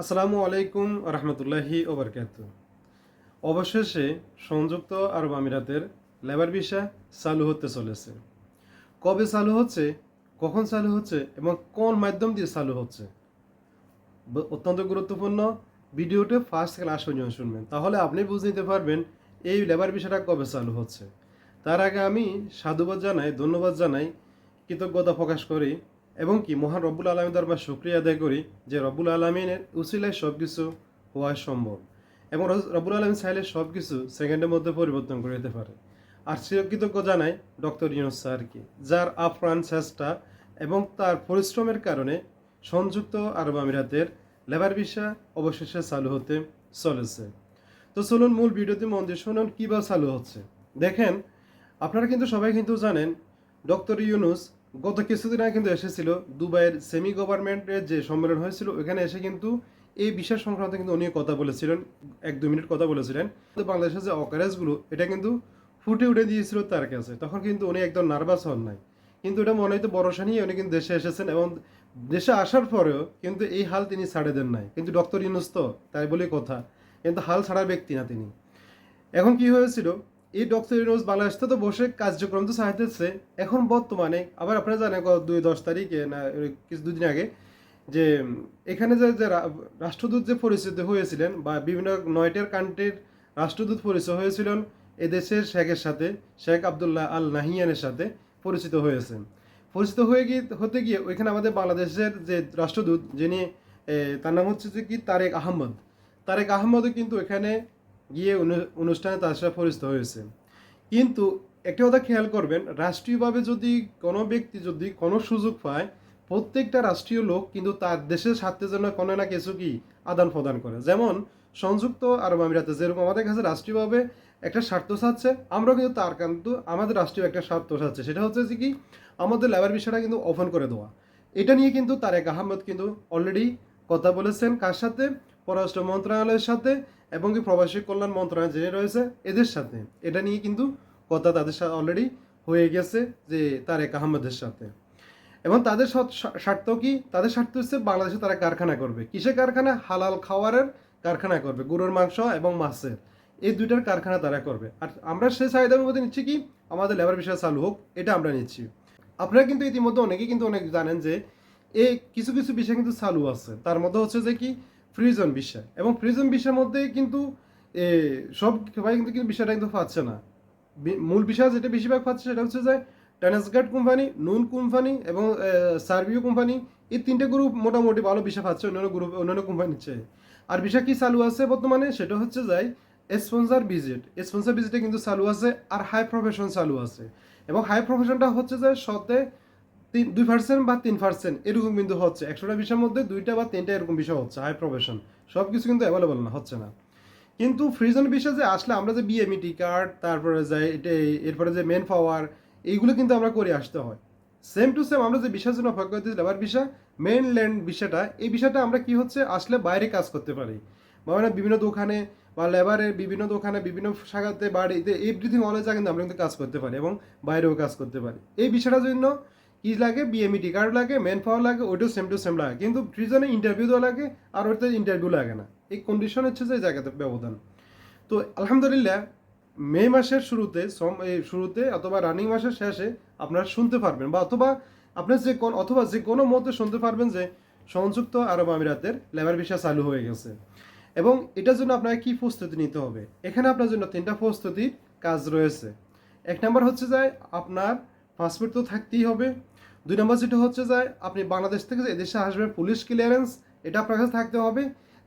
আসসালামু আলাইকুম রহমতুল্লাহি ওবরকাত। অবশেষে সংযুক্ত আরব আমিরাতের লেবার ভিসা চালু হতে চলেছে। কবে চালু হচ্ছে, কখন চালু হচ্ছে এবং কোন মাধ্যম দিয়ে চালু হচ্ছে? অত্যন্ত গুরুত্বপূর্ণ ভিডিওতে ফার্স্ট ক্লাস পর্যন্ত শুনবেন। তাহলে আপনি বুঝে নিতে পারবেন এই লেবার ভিসাটা কবে চালু হচ্ছে। তার আগে আমি সাধুবাদ জানাই, ধন্যবাদ জানাই, কৃতজ্ঞতা প্রকাশ করি এবং কি মহান রব্বুল আলমী দরবার শুক্রিয়া আদায় করি যে রব্বুল আলমিনের উসিলায় সব কিছু হওয়া সম্ভব এবং রব্বুল আলমী চাইলে সব কিছু সেকেন্ডের মধ্যে পরিবর্তন করে দিতে পারে। আর সে কৃতজ্ঞ জানাই ডক্টর ইউনুস স্যারকে, যার আপ্রাণ চেষ্টা এবং তার পরিশ্রমের কারণে সংযুক্ত আরব আমিরাতের লেবার ভিসা অবশেষে চালু হতে চলেছে। তো চলুন মূল ভিডিওতে মন দিয়ে শুনুন কীভাবে চালু হচ্ছে। দেখেন, আপনারা কিন্তু সবাই কিন্তু জানেন, ডক্টর ইউনুস গত কিছুদিন আগে কিন্তু এসেছিল দুবাইয়ের সেমি গভর্নমেন্টের যে সম্মেলন হয়েছিল, ওখানে এসে কিন্তু এই বিষয় সংক্রান্ত কিন্তু উনি কথা বলেছিলেন, এক দু মিনিট কথা বলেছিলেন। তো বাংলাদেশের যে অকারেজগুলো এটা কিন্তু ফুটে উঠে দিয়েছিল তার কাছে। তখন কিন্তু উনি একদম নার্ভাস হন নাই। কিন্তু এটা মনে হয়তো ভরসা নিয়ে উনি কিন্তু দেশে এসেছেন এবং দেশে আসার পরেও কিন্তু এই হাল তিনি ছাড়ে দেন নাই। কিন্তু ডক্টর ইউনুস তো, তাই বলে কথা। কিন্তু হাল ছাড়ার ব্যক্তি না তিনি। এখন কি হয়েছিল এই ডক্টর ইউনুস বাংলাদেশে তো বসে কার্যক্রম তো চাইতেছে এখন বর্তমানে, আবার আপনারা জানেন গত দুই দশ তারিখে না কিছু দুদিন আগে, যে এখানে যে যে রাষ্ট্রদূত যে পরিচিত হয়েছিলেন বা বিভিন্ন নয়টার কান্ট্রির রাষ্ট্রদূত পরিচয় হয়েছিলেন, এদেশের শেখের সাথে, শেখ আবদুল্লাহ আল নাহিয়ানের সাথে পরিচিত হয়েছেন। পরিচিত হয়ে গিয়ে, হতে গিয়ে ওইখানে আমাদের বাংলাদেশের যে রাষ্ট্রদূত, যিনি তার নাম হচ্ছে যে কি? তারেক আহমদ। তারেক আহমদও কিন্তু এখানে গিয়ে অনু- অনুষ্ঠানে পরিচিত হয়েছে। কিন্তু একটা কথা খেয়াল করবেন, রাষ্ট্রীয়ভাবে যদি কোনো ব্যক্তি যদি কোনো সুযোগ পায়, প্রত্যেকটা রাষ্ট্রীয় লোক কিন্তু তার দেশের স্বার্থের জন্য কোনো না কিছু কি আদান প্রদান করে। যেমন সংযুক্ত আরব আমিরাতে যেরকম আমাদের কাছে রাষ্ট্রীয়ভাবে একটা স্বার্থ চাচ্ছে আমরাও কিন্তু তার কিন্তু আমাদের রাষ্ট্রীয় একটা স্বার্থ চাচ্ছে সেটা হচ্ছে যে কি, আমাদের লেবার বিষয়টা কিন্তু ওপেন করে দেওয়া। এটা নিয়ে কিন্তু তারেক আহমদ কিন্তু অলরেডি কথা বলেছেন কার সাথে? পররাষ্ট্র মন্ত্রণালয়ের সাথে। এবং কি প্রবাসী কল্যাণ মন্ত্রণালয় যিনি রয়েছে, এদের সাথে। এটা নিয়ে কিন্তু কথা তাদের সাথে অলরেডি হয়ে গেছে যে তারেক আহমদের সাথে। এবং তাদের স্বার্থ কি? তাদের স্বার্থ হচ্ছে বাংলাদেশে তারা কারখানা করবে। কিসে কারখানা? হালাল খাওয়ারের কারখানা করবে, গরুর মাংস এবং মাছের। এই দুইটার কারখানা তারা করবে। আর আমরা সেই চাহিদার মধ্যে নিচ্ছি কি? আমাদের লেবার বিষয় চালু হোক, এটা আমরা নিচ্ছি। আপনারা কিন্তু ইতিমধ্যে অনেকেই কিন্তু অনেক জানেন যে এই কিছু কিছু বিষয় কিন্তু চালু আছে। তার মধ্যে হচ্ছে যে কি? ফ্রিজন বিষয় এবং ফ্রিজন বিষয়ের মধ্যে কিন্তু সব সবাই কিন্তু কিন্তু বিষয়টা কিন্তু পাচ্ছে না। মূল বিষয় যেটা বেশিরভাগ পাচ্ছে সেটা হচ্ছে যে ট্রান্সগার্ড কোম্পানি নুন কোম্পানি এবং সার্ভিও কোম্পানি এই তিনটে গ্রুপ মোটামুটি ভালো বিষয় পাচ্ছে অন্যান্য গ্রুপ অন্যান্য কোম্পানির চেয়ে। আর বিষয় কি চালু আছে বর্তমানে? সেটা হচ্ছে যাই স্পন্সার ভিজিট স্পন্সার ভিজিটে কিন্তু চালু আছে, আর হাই প্রফেশন চালু আছে। এবং হাই প্রফেশনটা হচ্ছে যে শতে তিন দুই পার্সেন্ট বা তিন পার্সেন্ট এরকম কিন্তু হচ্ছে। একশোটা বিষয়ের মধ্যে দুইটা বা তিনটা এরকম বিষয় হচ্ছে হাই প্রফেশন সব কিছু কিন্তু অ্যাভেলেবল না, হচ্ছে না। কিন্তু ফ্রিজন বিষয় যে আসলে আমরা যে বিএমইটি কার্ড তারপরে যাই এটা, এরপরে যে মেন পাওয়ার এইগুলো কিন্তু আমরা করে আসতে হয়। সেম টু সেম আমরা যে বিষয়ের জন্য অপেক্ষা করতেছি লেবার বিষয় মেন ল্যান্ড বিষয়টা, এই বিষয়টা আমরা কি হচ্ছে, আসলে বাইরে কাজ করতে পারি। মানে বিভিন্ন দোকানে বা লেবারের বিভিন্ন দোকানে, বিভিন্ন শাখাতে, বাড়িতে এভরিথিং অল কিন্তু আমরা কিন্তু কাজ করতে পারি এবং বাইরেও কাজ করতে পারি। এই বিষয়টার জন্য কি লাগে বিএমইটি কার্ড লাগে মেন পাওয়ার লাগে ওইটাও সেম টু সেম লাগে। কিন্তু ফ্রিজনে ইন্টারভিউ দেওয়া লাগে, আর ওইটাতে ইন্টারভিউ লাগে না। এই কন্ডিশন হচ্ছে যে জায়গাতে ব্যবধান। তো আলহামদুলিল্লাহ, মে মাসের শুরুতে শুরুতে অথবা রানিং মাসের শেষে আপনারা শুনতে পারবেন বা অথবা আপনার যে কোন অথবা যে কোনো মতে শুনতে পারবেন যে সংযুক্ত আরব আমিরাতের লেবার ভিসা চালু হয়ে গেছে। এবং এটার জন্য আপনাকে কি প্রস্তুতি নিতে হবে? এখানে আপনার জন্য তিনটা প্রস্তুতির কাজ রয়েছে। এক নম্বর হচ্ছে যে আপনার পাসপোর্ট তো থাকতেই হবে। দুই নম্বর যেটা হচ্ছে যে আপনি বাংলাদেশ থেকে যে এদেশে আসবেন পুলিশ ক্লিয়ারেন্স এটা আপনার কাছে থাকতে হবে।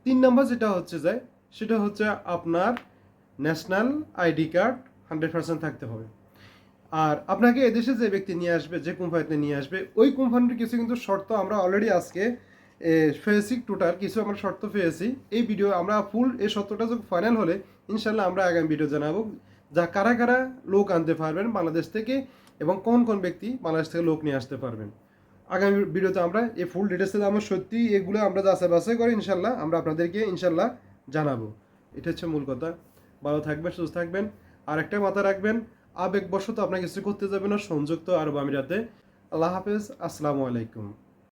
তিন নম্বর যেটা হচ্ছে যে, সেটা হচ্ছে আপনার national ID card hundred percent থাকতে হবে। আর আপনাকে এদেশে যে ব্যক্তি নিয়ে আসবে, যে কোম্পানিতে নিয়ে আসবে, ওই কোম্পানির কিছু কিন্তু শর্ত আমরা অলরেডি আজকে পেয়েছি টোটাল কিছু আমরা শর্ত পেয়েছি। এই ভিডিও আমরা ফুল এই শর্তটা যখন ফাইনাল হলে ইনশাল্লাহ আমরা আগামী ভিডিও জানাব। যা কারা কারা লোক আনতে পারবেন বাংলাদেশ থেকে এবং কোন কোন ব্যক্তি বাংলাদেশ থেকে লোক নিয়ে আসতে পারবেন। আগামী ভিডিওতে আমরা এই ফুল ডিটেলসে আমরা সত্যি এগুলো আমরা যাচাই বাছাই করে ইনশাল্লাহ আমরা আপনাদেরকে ইনশাল্লাহ জানাব। এটা হচ্ছে মূল কথা। ভালো থাকবেন, সুস্থ থাকবেন। আর একটা মাথা রাখবেন, আবেগবশত আপনাকে কিছু করতে যাবে না, সংযুক্ত আরব আমিরাতে। আল্লাহ হাফেজ, আসসালামু আলাইকুম।